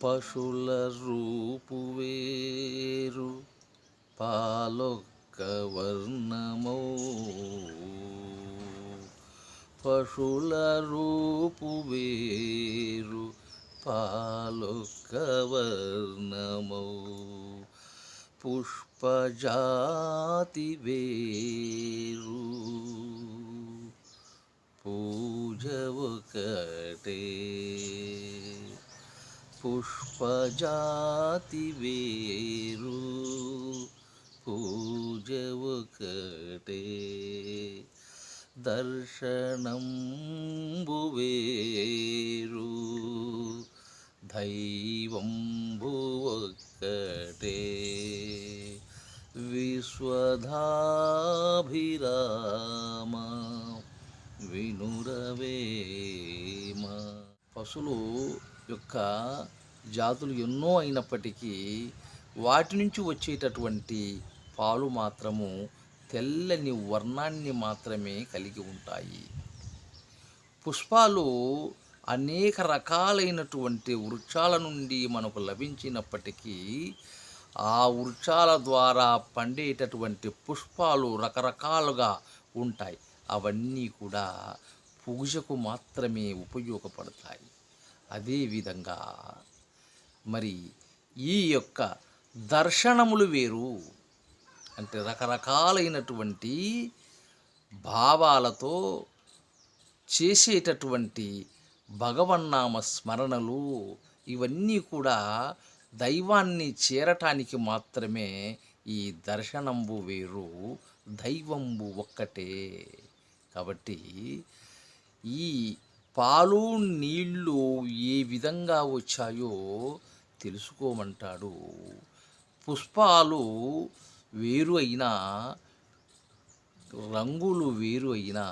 పశుల రూపు వేరు పాలొక్క వర్ణమౌ పశుల రూపు వేరు పాలొక్క వర్ణమౌ పుష్పజాతి వేరు పూజ ఒకటే పుష్పజాతి వేరు పూజ ఒకటే దర్శనంబు వేరు దైవంబు ఒక్కటే విశ్వధాభిరామ వినురవేమ పశువులు యొక్క జాతులు ఎన్నో అయినప్పటికీ వాటి నుంచి వచ్చేటటువంటి పాలు మాత్రము తెల్లని వర్ణాన్ని మాత్రమే కలిగి ఉంటాయి. పుష్పాలు అనేక రకాలైనటువంటి వృక్షాల నుండి మనకు లభించినప్పటికీ ఆ వృక్షాల ద్వారా పండేటటువంటి పుష్పాలు రకరకాలుగా ఉంటాయి. అవన్నీ కూడా పూజకు మాత్రమే ఉపయోగపడతాయి. అదేవిధంగా మరి ఈ యొక్క దర్శనములు వేరు అంటే రకరకాలైనటువంటి భావాలతో చేసేటటువంటి భగవన్నామ స్మరణలు ఇవన్నీ కూడా దైవాన్ని చేరటానికి మాత్రమే ఈ దర్శనంబు వేరు దైవంబు ఒక్కటే. కాబట్టి ఈ పాలు నీళ్ళు ఏ విధంగా వచ్చాయో తెలుసుకోమంటాడు. పుష్పాలు వేరు అయినా రంగులు వేరు అయినా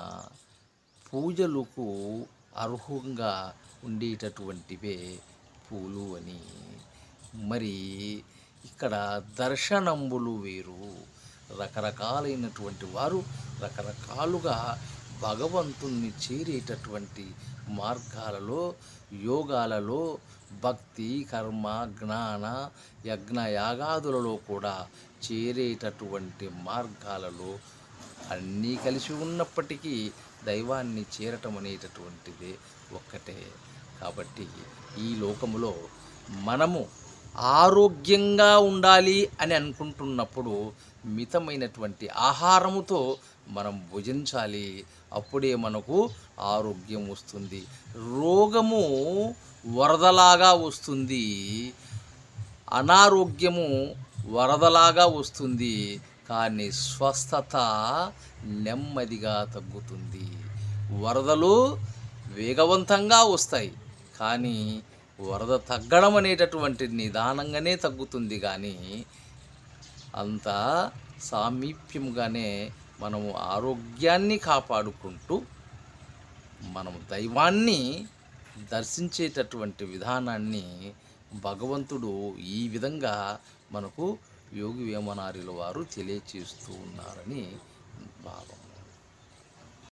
పూజలకు అర్హంగా ఉండేటటువంటివే పూలు అని. మరి ఇక్కడ దర్శనంబులు వేరు. రకరకాలైనటువంటి వారు రకరకాలుగా భగవంతుణ్ణి చేరేటటువంటి మార్గాలలో యోగాలలో భక్తి కర్మ జ్ఞాన యజ్ఞ యాగాదులలో కూడా చేరేటటువంటి మార్గాలలో అన్నీ కలిసి ఉన్నప్పటికీ దైవాన్ని చేరటం అనేటటువంటిది ఒక్కటే. కాబట్టి ఈ లోకములో మనము ఆరోగ్యంగా ఉండాలి అని అనుకుంటున్నప్పుడు మితమైనటువంటి ఆహారముతో మనం భుజించాలి. అప్పుడే మనకు ఆరోగ్యం వస్తుంది. రోగము వరదలాగా వస్తుంది. అనారోగ్యము వరదలాగా వస్తుంది. కానీ స్వస్థత నెమ్మదిగా తగ్గుతుంది. వరదలు వేగవంతంగా వస్తాయి. కానీ వరద తగ్గడం అనేటటువంటి నిదానంగానే తగ్గుతుంది కానీ అంత సామీప్యంగానే మనము ఆరోగ్యాన్ని కాపాడుకుంటూ మనము దైవాన్ని దర్శించేటటువంటి విధానాన్ని భగవంతుడు ఈ విధంగా మనకు యోగి వేమనారిల వారు తెలియచేస్తూ ఉన్నారని భావం.